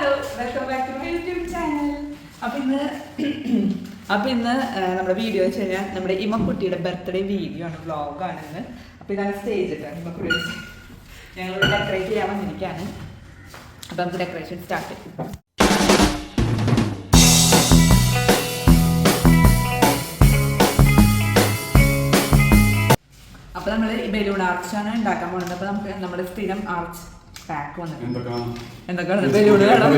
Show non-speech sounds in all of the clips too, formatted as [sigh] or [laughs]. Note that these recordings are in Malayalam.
Hello welcome back to my YouTube channel അപ്പൊ ഇന്ന് അപ്പൊ ഇന്ന് നമ്മുടെ വീഡിയോ വെച്ച് കഴിഞ്ഞാൽ നമ്മുടെ ഇമ്മക്കുട്ടിയുടെ ബർത്ത്ഡേ വീഡിയോ ആണ് വ്ളോഗാണ് ഇന്ന്. അപ്പൊ ഇതാണ് സ്റ്റേജ് കേട്ടോ ഇമ്മക്കുട്ടിയുടെ ഞങ്ങൾ ഡെക്കറേറ്റ് ചെയ്യാൻ വന്നിരിക്കുകയാണ് അപ്പൊ നമുക്ക് ഡെക്കറേഷൻ സ്റ്റാർട്ട് ചെയ്യും. അപ്പൊ നമ്മൾ ബലൂൺ ആർച്ചാണ് ഉണ്ടാക്കാൻ പോകുന്നത് അപ്പൊ നമുക്ക് നമ്മുടെ സ്ഥിരം ആർച്ച് പാക്ക് വന്നിട്ടുണ്ട്. എന്തൊക്കെയാണ് വേണം?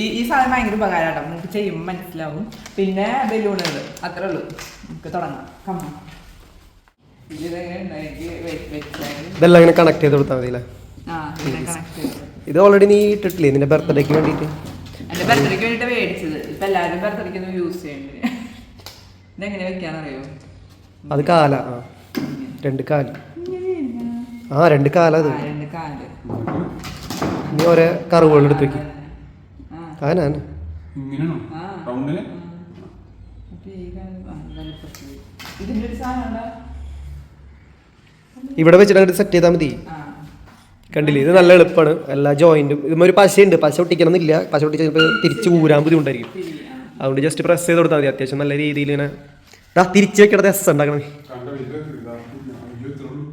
ഈ ഈ സാധനം ഭയങ്കര ഉപകാരമാണ് നമുക്ക് ചെയ്യും മനസ്സിലാവും. പിന്നെ ബലൂണുകൾ അത്രേ ഉള്ളൂ. നമുക്ക് തുടങ്ങാം. കമ്മ ഇതെല്ലാം ഇങ്ങനെ കണക്ട് ചെയ്ത് കൊടുത്താൽ മതി ആ കണക്ട് ഇത് ഓൾറെഡി നീ ഇട്ടിട്ടില്ലേ? നിന്റെ ബർത്ത്ഡേക്ക് വേണ്ടിയിട്ട്? എന്റെ ബർത്ത്ഡേക്ക് വേണ്ടിട്ട് മേടിച്ചത്. ഇപ്പൊ എല്ലാവരും ബർത്ത്ഡേക്ക് ഒന്നും യൂസ് ചെയ്യുന്നുണ്ട് ഇതെങ്ങനെ വെക്കാന്നറിയോ? അത് കാല. രണ്ട് കാൽ. ആ രണ്ട് കാലത് ആ, രണ്ട് കാൽ. നീ ഓരോ കറുവുകൾ എടുത്ത് വെക്കും ഇവിടെ വെച്ചിട്ട് അങ്ങോട്ട് സെറ്റ് ചെയ്താൽ മതി. ആ. കണ്ടില്ലേ? ഇത് നല്ല എളുപ്പമാണ് എല്ലാ ജോയിന്റും ഇതും ഒരു പശയുണ്ട്. പശ ഒട്ടിക്കണമെന്നില്ല. പശ ഒട്ടിച്ച് ചിലപ്പോൾ തിരിച്ച് ഊരാൻ ബുദ്ധിമുട്ടായിരിക്കും. അതുകൊണ്ട് ജസ്റ്റ് പ്രസ് ചെയ്ത് കൊടുത്താൽ മതി. അത്യാവശ്യം നല്ല രീതിയിൽ ഇങ്ങനെ തിരിച്ചു തിരിച്ച് വെക്കണത് എസ് ഉണ്ടാക്കണം നീ. കണ്ട വലിയ ഇതാ. അയ്യോ, ഇത്രേ ഉള്ളൂ.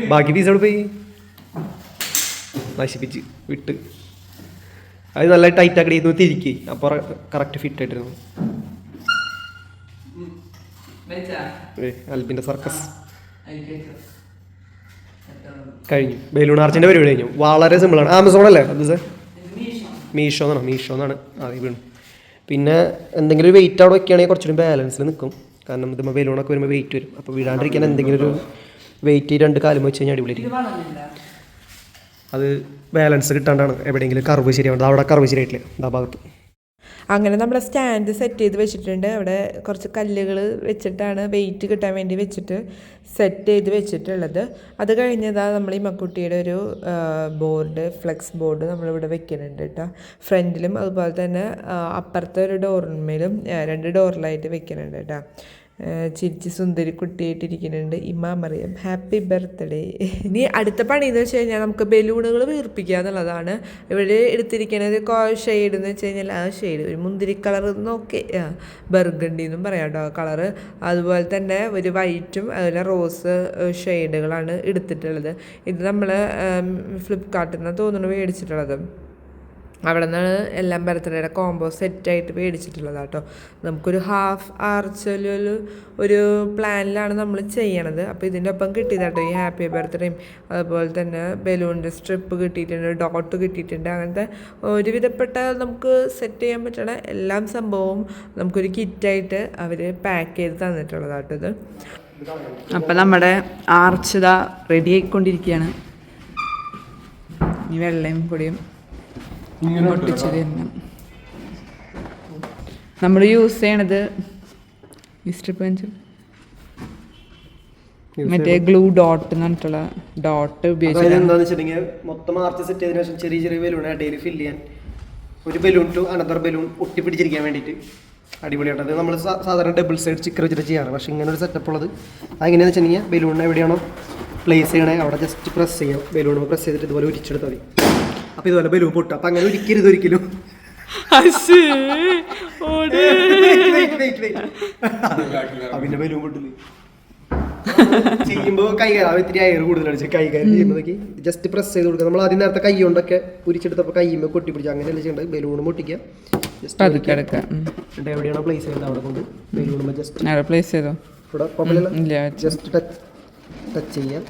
ബാക്കി പീസ് അവിടെ പോയി? നശിപ്പിച്ച് വിട്ട്. അത് നല്ല ടൈറ്റ് ആക്കി ഇരുന്ന് തിരിക്കി അപ്പോൾ കറക്റ്റ് ഫിറ്റ് ആയിട്ടിരുന്നു. അൽബിന്റെ സർക്കസ്? കഴിഞ്ഞു. ബലൂൺ ആർച്ചിന്റെ പരിപാടി കഴിഞ്ഞു. വളരെ സിമ്പിളാണ് ആമസോൺ അല്ലേ? അത് സാർ. മീഷോ. എന്നാണ്? മീഷോ എന്നാണ്. ആദ്യം വീണു. പിന്നെ എന്തെങ്കിലും ഒരു വെയിറ്റ് അവിടെ വെക്കുകയാണെങ്കിൽ കുറച്ചുകൂടി ബാലൻസിൽ നിൽക്കും കാരണം ഇത് ബലൂണൊക്കെ വരുമ്പോൾ വെയിറ്റ് വരും. അപ്പോൾ വീഴാണ്ടിരിക്കാൻ എന്തെങ്കിലും ഒരു വെയിറ്റ് രണ്ട് കാലം വെച്ച് കഴിഞ്ഞാൽ ഇത് അടിപൊളിയായിരിക്കും അത് ബാലൻസ് കിട്ടാണ്ടാണ് എവിടെയെങ്കിലും കർവ് ശരിയാവേണ്ടത്. അവിടെ കർവ് ശരിയായിട്ടില്ല. ആ ഭാഗത്ത്. അങ്ങനെ നമ്മുടെ സ്റ്റാൻഡ് സെറ്റ് ചെയ്ത് വെച്ചിട്ടുണ്ട്. അവിടെ കുറച്ച് കല്ലുകൾ വെച്ചിട്ടാണ് വെയിറ്റ് കിട്ടാൻ വേണ്ടി വെച്ചിട്ട് സെറ്റ് ചെയ്ത് വെച്ചിട്ടുള്ളത്. അത് കഴിഞ്ഞതാ നമ്മൾ ഈ മക്കുട്ടിയുടെ ഒരു ബോർഡ് ഫ്ലെക്സ് ബോർഡ് നമ്മളിവിടെ വെക്കുന്നുണ്ട് കേട്ടോ. ഫ്രണ്ടിലും അതുപോലെ തന്നെ അപ്പുറത്തെ ഒരു ഡോറിന്മേലും രണ്ട് ഡോറിലായിട്ട് വെക്കുന്നുണ്ട് കേട്ടോ. ചിരിച്ച് സുന്ദരി കുട്ടിയായിട്ടിരിക്കുന്നുണ്ട്. ഇമാമറിയം ഹാപ്പി ബർത്ത്ഡേ. ഇനി അടുത്ത പണി എന്ന് വെച്ച് കഴിഞ്ഞാൽ നമുക്ക് ബലൂണുകൾ വീർപ്പിക്കുക എന്നുള്ളതാണ്. ഇവിടെ എടുത്തിരിക്കുന്നത് ഷെയ്ഡ് എന്ന് വെച്ച് കഴിഞ്ഞാൽ ആ ഷെയ്ഡ്. ഒരു മുന്തിരി കളർ നോക്കി. ബർഗണ്ടി എന്നും പറയാം കേട്ടോ കളറ്. അതുപോലെ തന്നെ ഒരു വൈറ്റും അതുപോലെ റോസ് ഷെയ്ഡുകളാണ് എടുത്തിട്ടുള്ളത്. ഇത് നമ്മൾ ഫ്ലിപ്കാർട്ടിൽ നിന്ന് തോന്നുന്നു മേടിച്ചിട്ടുള്ളത്. അവിടെ നിന്നാണ് എല്ലാം ബർത്ത്ഡേയുടെ കോംബോ സെറ്റായിട്ട് മേടിച്ചിട്ടുള്ളത് കേട്ടോ നമുക്കൊരു ഹാഫ് ആർച്ചൊരു ഒരു പ്ലാനിലാണ് നമ്മൾ ചെയ്യണത്. അപ്പോൾ ഇതിന്റെ ഒപ്പം കിട്ടിയത് കേട്ടോ ഈ ഹാപ്പി ബർത്ത്ഡേയും അതുപോലെ തന്നെ ബലൂണിന്റെ സ്ട്രിപ്പ് കിട്ടിയിട്ടുണ്ട് ഡോട്ട് കിട്ടിയിട്ടുണ്ട്. അങ്ങനത്തെ ഒരുവിധപ്പെട്ട നമുക്ക് സെറ്റ് ചെയ്യാൻ പറ്റണ എല്ലാം സംഭവവും നമുക്കൊരു കിറ്റായിട്ട് അവർ പാക്ക് ചെയ്ത് തന്നിട്ടുള്ളത് കേട്ടോ ഇത്. അപ്പം നമ്മുടെ ആർച്ചത റെഡി ആയിക്കൊണ്ടിരിക്കുകയാണ് ഈ വെള്ളയും പൊടിയും ഇങ്ങനെ പൊട്ടിച്ച് തരണം നമ്മൾ യൂസ് ചെയ്യണത് മിസ്റ്റർ പഞ്ചു. മറ്റേ ഗ്ലൂ ഡോട്ട് എന്ന് പറഞ്ഞിട്ടുള്ള ഡോട്ട് ഉപയോഗിച്ചിട്ടുണ്ടെങ്കിൽ മൊത്തം ആർച്ച് സെറ്റ് ചെയ്തതിനു ശേഷം ചെറിയ ചെറിയ ബലൂൺ ഡെയിലി ഫില്ല് ചെയ്യാൻ. ഒരു ബലൂൺ ടു അനദർ ബലൂൺ ഒട്ടിപ്പിടിച്ചിരിക്കാൻ വേണ്ടിയിട്ട്. അടിപൊളിയായിട്ട് അത് നമ്മൾ സാധാരണ ഡബിൾ സൈഡ് സ്റ്റിക്കർ വെച്ചിട്ട് ചെയ്യാറ്. പക്ഷേ ഇങ്ങനെ ഒരു സെറ്റപ്പ് ഉള്ളത് അതെങ്ങനെയാണെന്ന് വെച്ചിട്ടുണ്ടെങ്കിൽ ബലൂണിനെ എവിടെയാണോ പ്ലേസ് ചെയ്യണേ അവിടെ ജസ്റ്റ് പ്രസ് ചെയ്യാം. ബലൂൺ പ്രസ് ചെയ്തിട്ട് ഇതുപോലെ ഉരിച്ചെടുത്താൽ മതി. അപ്പോൾ ഇതുപോലെ ബലൂൺ പൊട്ടും. അപ്പൊ അങ്ങനെ ഒരിക്കരുത് ഒരിക്കലും പിന്നെ ബലൂൺ പൊട്ടില്ല ചെയ്യുമ്പോൾ കൈകാരം ഇത്തിരി അയർ കൂടുതലാണ്. കൈകാര്യം ചെയ്യുമ്പോഴേക്ക് ജസ്റ്റ് പ്രസ് ചെയ്ത് കൊടുക്കുക. നമ്മൾ ആദ്യം നേരത്തെ കൈ കൊണ്ടൊക്കെ ഉരിച്ചെടുത്തപ്പോൾ കൈയുമ്പോൾ കൊട്ടി പിടിച്ചു അങ്ങനെയല്ല ചെയ്യേണ്ടത്? ബലൂൺ പൊട്ടിക്കുക. ജസ്റ്റ്. എവിടെയാണോ പ്ലേസ് ചെയ്യുന്നത് അവിടെ കൊണ്ട് ബലൂൺ ജസ്റ്റ് പ്ലേസ് ചെയ്തോ? ഇവിടെ ജസ്റ്റ് ടച്ച് ടച്ച് ചെയ്യാൻ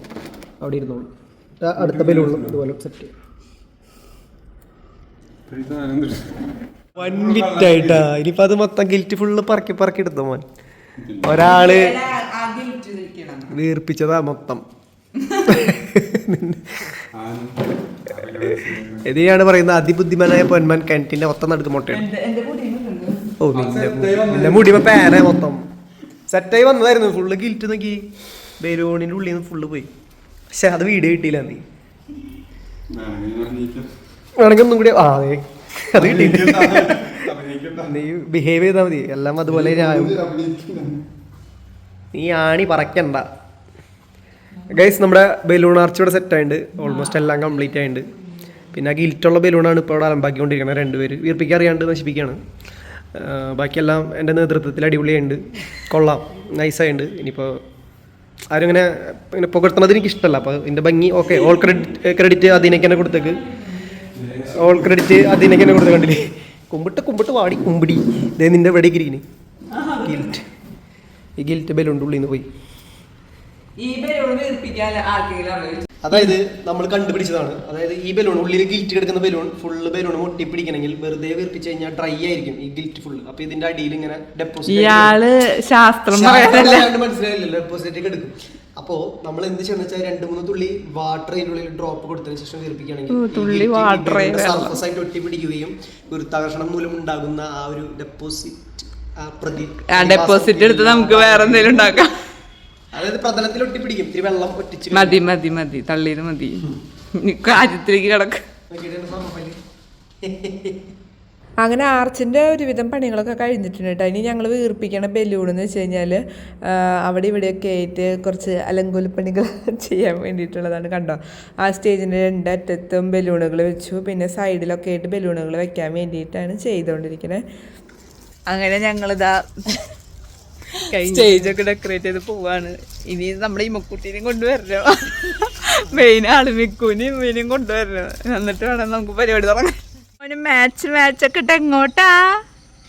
അവിടെ ഇരുന്നോളൂ. അടുത്ത ബലൂണിലും ഇതുപോലെ സെറ്റ് ഞാനെന്ത് വൺ വിറ്റായിട്ടാ ഇനിയിപ്പോ അത് മൊത്തം ഗിൽറ്റ് ഫുള്ള് പറക്കി പറക്കി എടുത്തു മോൻ. ഒരാൾ വീർപ്പിച്ചതാ മൊത്തം. ഇതിനാണ് പറയുന്നത് അതിബുദ്ധിമാനായ പൊന്മാൻ കിണറ്റിന്റെ മൊത്തം നടുക്ക് മുട്ടയാണ് ഓ നിന്റെ മുടിമ പേന മൊത്തം. സെറ്റായി വന്നതായിരുന്നു. ഫുള്ള് ഗിൽറ്റ് നോക്കി. ബലൂണിന്റെ ഉള്ളിൽ നിന്ന് ഫുള്ള് പോയി. പക്ഷെ അത് വീഡിയോ കിട്ടിയില്ല നീ വേണമെങ്കിൽ ഒന്നും കൂടി ആ അതെ. അത് കിട്ടി. നീ ബിഹേവ് ചെയ്താൽ മതി. എല്ലാം അതുപോലെ നീ ആണി പറക്കണ്ട. ഗൈസ് നമ്മുടെ ബലൂൺ ആർച്ച് ഇവിടെ സെറ്റ് ആയിട്ടുണ്ട്. ഓൾമോസ്റ്റ് എല്ലാം കംപ്ലീറ്റ് ആയിട്ടുണ്ട്. പിന്നെ ആ ഗിൽറ്റുള്ള ബലൂണാണ് ഇപ്പോൾ അവിടെ അലമ്പാക്കിക്കൊണ്ടിരിക്കുന്നത് രണ്ടുപേര് വീർപ്പിക്കാൻ അറിയാണ്ട് നശിപ്പിക്കുകയാണ്. ബാക്കിയെല്ലാം എന്റെ നേതൃത്വത്തിൽ അടിപൊളിയുണ്ട് കൊള്ളാം. നൈസായുണ്ട് ഇനിയിപ്പോൾ ആരും ഇങ്ങനെ ഇങ്ങനെ പുകഴ്ത്തുന്നത് എനിക്ക് ഇഷ്ടമല്ല അപ്പോൾ ഇതിന്റെ ഭംഗി ഓക്കെ ഓൾ ക്രെഡിറ്റ് ക്രെഡിറ്റ് അതിനൊക്കെ തന്നെ കൊടുത്തേക്ക്. ഓൾ ക്രെഡിറ്റ് അതിനൊക്കെ കൊടുത്ത് കണ്ടില്ലേ? കുമ്പിട്ട് കുമ്പിട്ട് വാടി കുമ്പിടി. ഇതേ നിന്റെ ഇവിടെ ഗിരിന് ഗിൽറ്റ് ഈ ഗിൽറ്റ് ബലൂണിന്റെ ഉള്ളിൽ നിന്ന് പോയി. ഈ ബലൂൺ വീർപ്പിക്കാൻ ആർക്കെങ്കിലും അറിയോ അതായത് നമ്മൾ കണ്ടുപിടിച്ചതാണ്. അതായത് ഈ ബലൂൺ ഉള്ളിൽ ഗിൽറ്റ് കിടക്കുന്ന ബലൂൺ ഫുള്ള് ബലൂൺ മുട്ടി പിടിക്കണമെങ്കിൽ വെറുതെ വീർപ്പിച്ച് കഴിഞ്ഞാൽ ഡ്രൈ ആയിരിക്കും ഈ ഗിൽറ്റ് ഫുള്ള് അപ്പൊ ഇതിന്റെ അടിയിൽ ഇങ്ങനെ ഡെപ്പോസിറ്റ് ഇയാൾ ശാസ്ത്രം പറയണല്ലേ? മനസ്സിലായില്ലല്ലോ. ഡെപ്പോസിറ്റ് എടുക്കും. അപ്പോ നമ്മൾ എന്ത് ചെയ്യണം വെച്ചാൽ രണ്ട് മൂന്ന് തുള്ളി വാട്ടർ അതിനുള്ളിൽ ഡ്രോപ്പ് കൊടുത്തതിന് ശേഷം വീർപ്പിക്കുകയാണെങ്കിൽ തുള്ളി വാട്ടർ ഏ വെള്ളം. സർഫസ് ആയിട്ട് ഒട്ടി പിടിക്കുകയും ഗുരുത്താകർഷണം മൂലം ഉണ്ടാകുന്ന ആ ഒരു ഡെപ്പോസിറ്റ് ഡെപ്പോസിറ്റ് എടുത്ത് നമുക്ക് വേറെ എന്തെങ്കിലും ഉണ്ടാക്കാം. അതായത് പ്രതലത്തിൽ ഒട്ടിപ്പിടിക്കും. ഇത്തിരി വെള്ളം ഒട്ടിച്ച് മതി മതി മതി. തള്ളിയത് മതി. കാര്യത്തിലേക്ക് കിടക്കും. അങ്ങനെ ആർച്ചിന്റെ ഒരുവിധം പണികളൊക്കെ കഴിഞ്ഞിട്ടുണ്ട് കേട്ടോ. ഇനി ഞങ്ങൾ വീർപ്പിക്കണ ബലൂണെന്ന് വെച്ച് കഴിഞ്ഞാൽ അവിടെ ഇവിടെയൊക്കെ ആയിട്ട് കുറച്ച് അലങ്കോലപ്പണികൾ [laughs] ചെയ്യാൻ വേണ്ടിയിട്ടുള്ളതാണ് കണ്ടോ. ആ സ്റ്റേജിന്റെ രണ്ട് അറ്റത്തും ബലൂണുകൾ വെച്ചു. പിന്നെ സൈഡിലൊക്കെ ആയിട്ട് ബലൂണുകൾ വെക്കാൻ വേണ്ടിയിട്ടാണ് ചെയ്തുകൊണ്ടിരിക്കുന്നത് അങ്ങനെ ഞങ്ങളിതാ സ്റ്റേജൊക്കെ ഡെക്കറേറ്റ് ചെയ്ത് പോവാണ്. ഇനി നമ്മുടെ ഈ മുക്കുട്ടീനെയും കൊണ്ടുവരണോ. മെയിൻ [laughs] ആൾ മിക്കുവിനെയും ഇവനെയും കൊണ്ടുവരണോ. എന്നിട്ട് വേണം നമുക്ക് പരിപാടി തുടങ്ങാൻ. മാച്ച് ഇട്ട് എങ്ങോട്ടാ?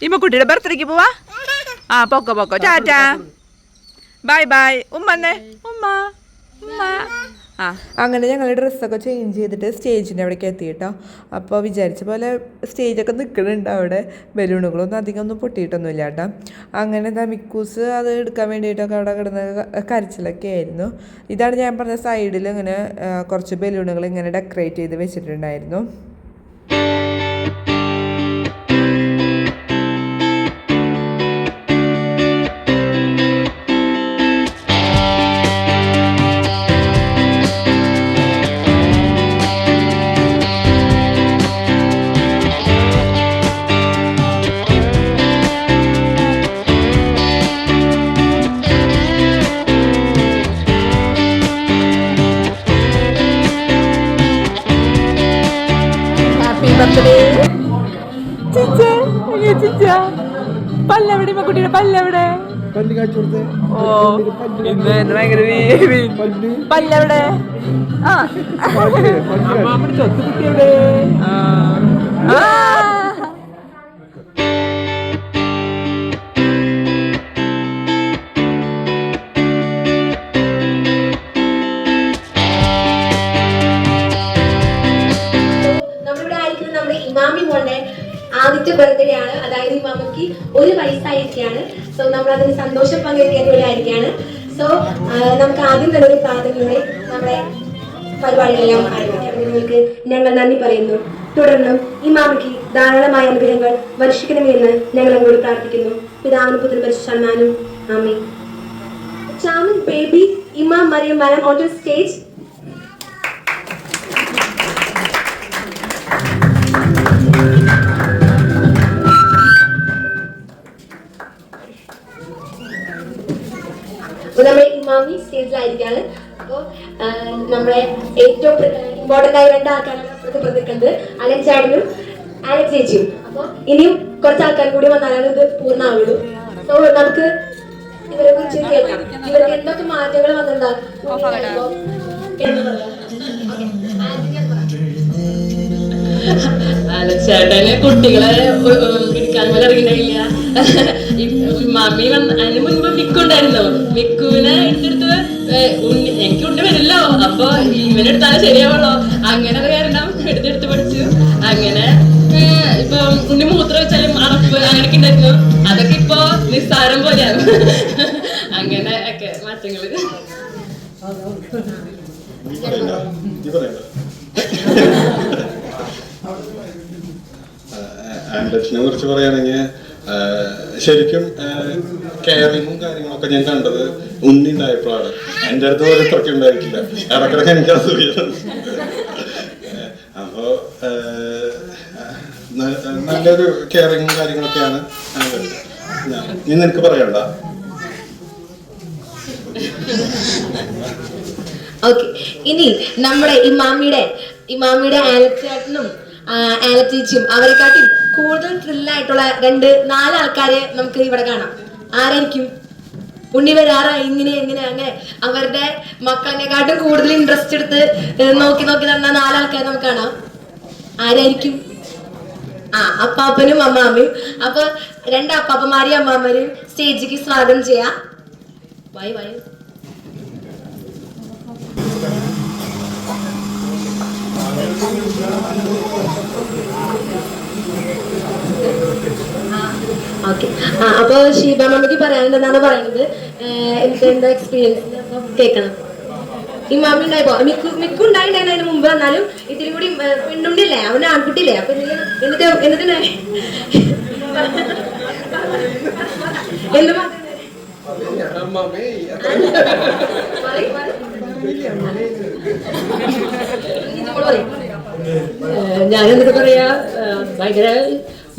ഇമ്മ കുട്ടിയുടെ ബർത്ത്ഡേക്ക് പോവാ? ആ പൊക്കോ പൊക്കോ. ചാറ്റാ ബൈ ബൈ ഉമ്മന്നേ ഉമ്മ ഉമ്മ. അങ്ങനെ ഞങ്ങൾ ഡ്രസ്സൊക്കെ ചേഞ്ച് ചെയ്തിട്ട് സ്റ്റേജിന്റെ അവിടേക്ക് എത്തി കേട്ടോ അപ്പോൾ വിചാരിച്ച പോലെ സ്റ്റേജൊക്കെ നിൽക്കുന്നുണ്ട് അവിടെ. ബലൂണുകളൊന്നും അധികം ഒന്നും പൊട്ടിയിട്ടൊന്നുമില്ല കേട്ടോ അങ്ങനെ എന്താ മിക്കൂസ് അത് എടുക്കാൻ വേണ്ടിയിട്ടൊക്കെ അവിടെ കിടന്ന് കരച്ചിലൊക്കെ ആയിരുന്നു. ഇതാണ് ഞാൻ പറഞ്ഞ സൈഡിൽ ഇങ്ങനെ കുറച്ച് ബലൂണുകൾ ഇങ്ങനെ ഡെക്കറേറ്റ് ചെയ്ത് വെച്ചിട്ടുണ്ടായിരുന്നു. പല്ലെവിടെ കുട്ടിയുടെ പല്ലെവിടെ? ഓ ഇന്ന് എന്നെ ഭയങ്കര പല്ലെവിടെ? ആ. കുട്ടിയുടെ ആ. ആദ്യത്തെ ബർത്ത്ഡേ ആണ്. അതായത് ഇമാമയ്ക്ക് ഒരു വയസ്സായിരിക്കുകയാണ്. സോ നമ്മൾ അതിന് സന്തോഷം പങ്കുവയ്ക്കാൻ സോ നമുക്ക് ആദ്യം തന്നെ ഒരു പ്രാർത്ഥനയോടെ നമ്മുടെ പരിപാടികളെല്ലാം ആരംഭിക്കാം. നിങ്ങൾക്ക് ഞങ്ങൾ നന്ദി പറയുന്നു. തുടർന്നും ഇമാമയ്ക്ക് ധാരാളമായ അനുഗ്രഹങ്ങൾ വർഷിക്കണമെന്ന് ഞങ്ങൾ അങ്ങോട്ട് പ്രാർത്ഥിക്കുന്നു. പിതാവിന് പുത്രൻ പരിശുദ്ധാത്മാനും ആമേ ബേബി ഇമ മറിയം മരം ഓൺ the സ്റ്റേജിലായിരിക്കാണ്. അപ്പോൾ നമ്മളെ ഏറ്റവും ഇമ്പോർട്ടന്റ് ആയ രണ്ട് ആൾക്കാരാണ് അപ്പുറത്ത് പ്രതിക്കുന്നത് അലക്സ് ചാടനും അലക്സ് ചേച്ചിയും. അപ്പോൾ ഇനിയും കുറച്ച് ആൾക്കാർ കൂടി വന്നാലാണ് ഇത് പൂർണമാവുള്ളൂ. സോ നമുക്ക് ഇവരെ കുറിച്ച് കേൾക്കാം. ഇവർക്ക് എന്തൊക്കെ മാറ്റങ്ങൾ വന്നിട്ടുണ്ടാകും ചേട്ടന് കുട്ടികളെ പിടിക്കാൻ പോലും അറിയില്ല മമ്മി വന്ന് അതിന് മുൻപ് മിക്കുണ്ടായിരുന്നു. മിക്കുവിനെ എടുത്തെടുത്ത് ഏ, ഉണ്ണി എനിക്ക് ഉണ്ണി വരില്ലോ അപ്പൊ ഇവനെടുത്താലേ ശരിയാവുള്ളൂ. അങ്ങനെ കാരണം എടുത്തെടുത്ത് പഠിച്ചു. അങ്ങനെ ഇപ്പൊ ഉണ്ണി മൂത്രം വെച്ചാലും അറപ്പ് അങ്ങനെയൊക്കെ ഉണ്ടായിരുന്നു. അതൊക്കെ ഇപ്പൊ നിസ്സാരം പോലെയാണ്. അങ്ങനെ ഒക്കെ മാറ്റങ്ങൾ. ആംബുലൻസിനെ കുറിച്ച് പറയുകയാണെങ്കിൽ ശരിക്കും കെയറിങ്ങും കാര്യങ്ങളൊക്കെ ഞാൻ കണ്ടത് ഉണ്ണി ഉണ്ടായപ്പോഴാണ്. എന്റെ അടുത്ത് ഒരു ഇത്രയ്ക്ക് ഉണ്ടായിട്ടില്ല. ഇടക്കിടക്ക് എനിക്ക് അപ്പോ നല്ലൊരു കെയറിങ്ങും കാര്യങ്ങളൊക്കെയാണ് ഇന്ന് നിനക്ക് പറയണ്ട. ഇനി നമ്മുടെ ഇമാമിയുടെ ഇമാമിയുടെ ആലച്ചേട്ടനും ആലച്ചേച്ചിയും അവരെക്കാട്ടി കൂടുതൽ ത്രില്ലായിട്ടുള്ള രണ്ട് നാല് ആൾക്കാരെ നമുക്ക് ഇവിടെ കാണാം. ആരായിരിക്കും? ഉണ്ണി വരാറായി ഇങ്ങനെ ഇങ്ങനെ അങ്ങനെ. അവരുടെ മക്കളെക്കാട്ടും കൂടുതൽ ഇൻട്രസ്റ്റ് എടുത്ത് നോക്കി നോക്കി നടന്ന നാലാൾക്കാരെ നമുക്ക് കാണാം. ആരായിരിക്കും? ആ അപ്പാപ്പനും അമ്മാമ്മയും. അപ്പൊ രണ്ട് അപ്പാപ്പന്മാരെയും അമ്മാമ്മരെയും സ്റ്റേജിക്ക് സ്വാഗതം ചെയ്യാം. വായു വായു ആ അപ്പൊ മമ്മിക്ക് പറയാനുണ്ടെന്നാണ് പറയുന്നത്? എനിക്ക് എന്താ എക്സ്പീരിയൻസ് കേൾക്കണം ഈ മാമി ഉണ്ടായപ്പോ മിക്കു മിക്കു ഉണ്ടായിട്ടുണ്ടായിരുന്നു അതിന് മുമ്പ് എന്നാലും ഇതിലും കൂടി പെണ്ണുണ്ടില്ലേ? അവന് ആൺകുട്ടിയില്ലേ? അപ്പൊ എന്നിട്ട് എന്നിട്ട് ഞാൻ- എന്ത് എന്നിട്ട് പറയാ? ഭയങ്കര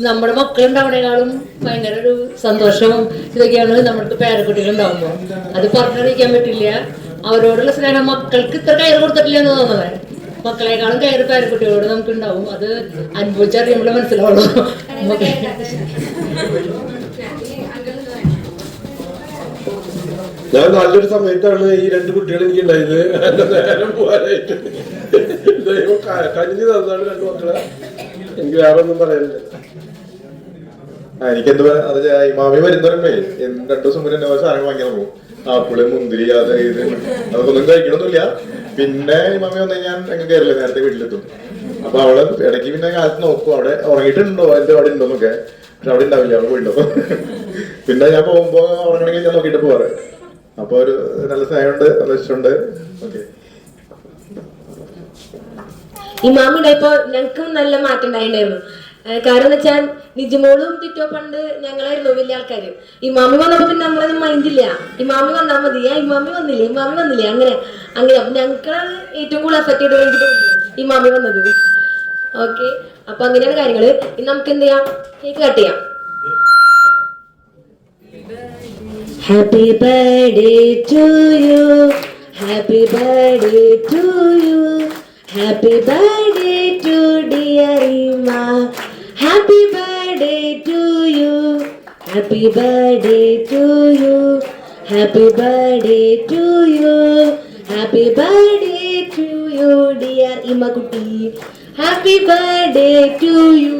നമ്മുടെ മക്കളുണ്ടാവണേക്കാളും ഭയങ്കര ഒരു സന്തോഷവും ഇതൊക്കെയാണ് നമ്മൾക്ക് പേരക്കുട്ടികളുണ്ടാവുമ്പോൾ. അത് പറഞ്ഞറിയിക്കാൻ പറ്റില്ല. അവരോടുള്ള സ്നേഹം മക്കൾക്ക് ഇത്ര കയറ് കൊടുത്തിട്ടില്ല എന്ന് തോന്നുന്നത് മക്കളെക്കാളും കയറ് പേരക്കുട്ടികളോട് നമുക്ക് ഉണ്ടാവും അത് അനുഭവിച്ചറിയുമ്പോൾ മനസ്സിലാവുള്ളൂ. ഞാൻ നല്ലൊരു സമയത്താണ് ഈ രണ്ട് കുട്ടികൾ എനിക്ക് ഉണ്ടായത് നേരം പോകാനായിട്ട്. ദൈവം ക- കനിഞ്ഞു തന്നാണ് രണ്ട് മക്കളെ. എനിക്ക് വേറെ ഒന്നും പറയാനില്ല. എനിക്കെന്ത് ഇമാമി വരുന്നവരല്ലേ രണ്ടു ദിവസം മുന്നേ എന്നെ സാധനം വാങ്ങിയാൽ പോകും. ആപ്പിൾ മുന്തിരി അത് ഇത് അതൊന്നും കഴിക്കണമൊന്നുമില്ല പിന്നെ ഇമാമി വന്നു ഞാൻ എങ്ങനെ കയറില്ല നേരത്തെ വീട്ടിലെത്തും. അപ്പൊ അവൾ ഇടയ്ക്ക് പിന്നെ കാലത്ത് നോക്കും അവിടെ ഉറങ്ങിയിട്ടുണ്ടോ എന്റെ അവിടെ ഉണ്ടോന്നൊക്കെ. പക്ഷെ അവിടെ ഉണ്ടാവില്ല അവൾ പോയിട്ടുണ്ടോ പിന്നെ ഞാൻ പോകുമ്പോ ഉറങ്ങണമെങ്കിൽ ഞാൻ നോക്കിയിട്ട് പോവാറ്. അപ്പൊ ഒരു നല്ല സ്നേഹമുണ്ട് നല്ല ഇഷ്ടമുണ്ട്. ഓക്കെ. ഈ ഇപ്പൊ ഞങ്ങൾക്കും നല്ല മാറ്റം ഉണ്ടായിട്ടുണ്ടായിരുന്നു. കാരണം എന്ന് വെച്ചാൽ നിജമോളും തിറ്റോ പണ്ട് ഞങ്ങളായിരുന്നു വലിയ ആൾക്കാര്. ഇമാമി മാമി വന്നപ്പോ പിന്നെ നമ്മളൊന്നും മൈൻഡില്ല ഈ മാമി വന്നാൽ മതി. ആ ഇമാമി വന്നില്ല? വന്നില്ലേ വന്നില്ല? അങ്ങനെ. അങ്ങനെ. അപ്പൊ ഞങ്ങൾക്കാണ് ഏറ്റവും കൂടുതൽ അഫക്റ്റ് ചെയ്ത് വേണ്ടിട്ട് തോന്നുന്നത് ഈ മാമി വന്നത്. ഓക്കെ അപ്പൊ അങ്ങനെയാണ് കാര്യങ്ങൾ. ഇനി നമുക്ക് എന്ത് ചെയ്യാം? കേക്ക് കട്ട് ചെയ്യാം. Happy birthday to you happy birthday to you happy birthday to dear Ima happy birthday to you happy birthday to you happy birthday to you happy birthday to you dear Ima കുട്ടി ഹാപ്പി ബർത്ത്ഡേ ടു യു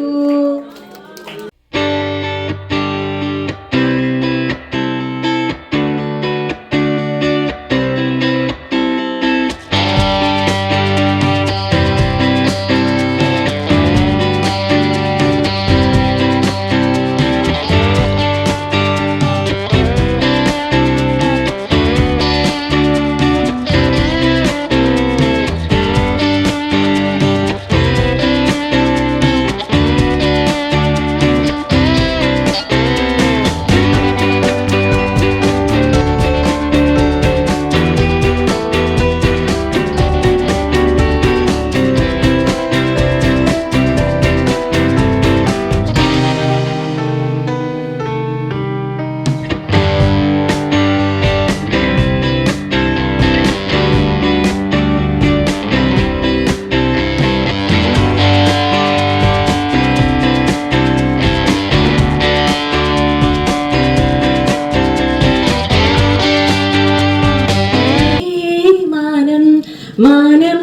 മാനം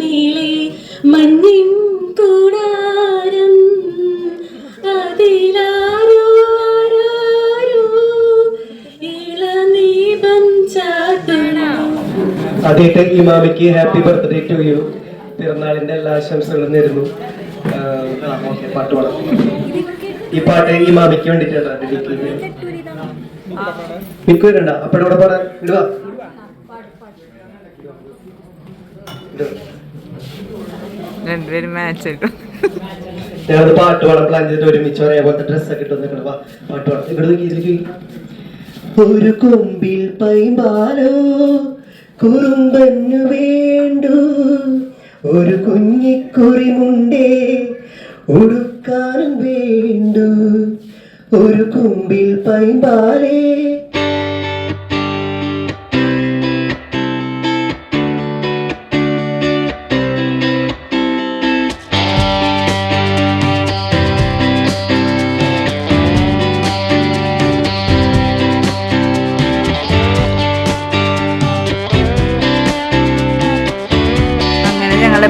നീളെ മഞ്ഞിൻ കൂടാരം. ആദ്യമായിട്ട് ഈ മാമിക്ക് ഹാപ്പി ബർത്ത്ഡേ ടു യു. പിറന്നാളിന്റെ എല്ലാ ആശംസകളും നേരുന്നു. ഓക്കേ, പാട്ട് പാടാം. ഈ പാട്ട് ഈ മാമിക്ക് വേണ്ടിട്ടാണ് എനിക്ക് മിക്കു വരണ്ട പാടാൻ ഇവിടെ ഞങ്ങളത് പാട്ട് പാടാൻ ചെയ്തിട്ട് ഒരുമിച്ച് ഒരേപോലത്തെ ഡ്രസ്സൊക്കെ ഇട്ട് വന്നിട്ടുണ്ട്. പാട്ട് പാടാം. ഒരു കൊമ്പിൽ പൈമ്പാലോ കുറുമ്പന്നു വേണ്ടു. ഒരു കുഞ്ഞിക്കുറിമുണ്ടേ ഉടുക്കാനും വേണ്ടു. ഒരു കുമ്പിൽ പൈമ്പാലേ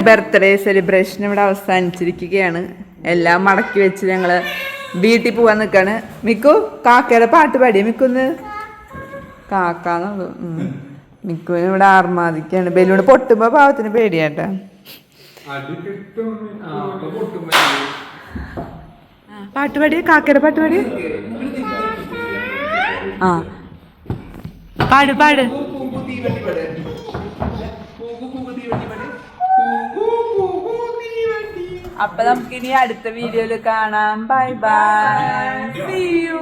ബർത്ത്ഡേ സെലിബ്രേഷൻ ഇവിടെ അവസാനിച്ചിരിക്കുകയാണ്. എല്ലാം മടക്കി വെച്ച് ഞങ്ങൾ വീട്ടിൽ പോവാൻ നിൽക്കാണ് മിക്കു കാക്കയുടെ പാട്ട് പാടിയ? മിക്കുന്ന്? കാക്കാന്നുള്ളു. മിക്കുവിന് ഇവിടെ ആർമാദിക്കാണ്. ബലൂണ് പൊട്ടുമ്പോ പാവത്തിന് പേടിയാട്ടാ. അടി കിട്ടും. ആ, അപ്പൊ പൊട്ടുമ്പോ പാട്ട് പാടിയ കാക്കയുടെ പാട്ട് പാടിയ ആ. പാട് പാട്. അപ്പൊ നമുക്ക് ഇനി അടുത്ത വീഡിയോയിൽ കാണാം. Bye bye see you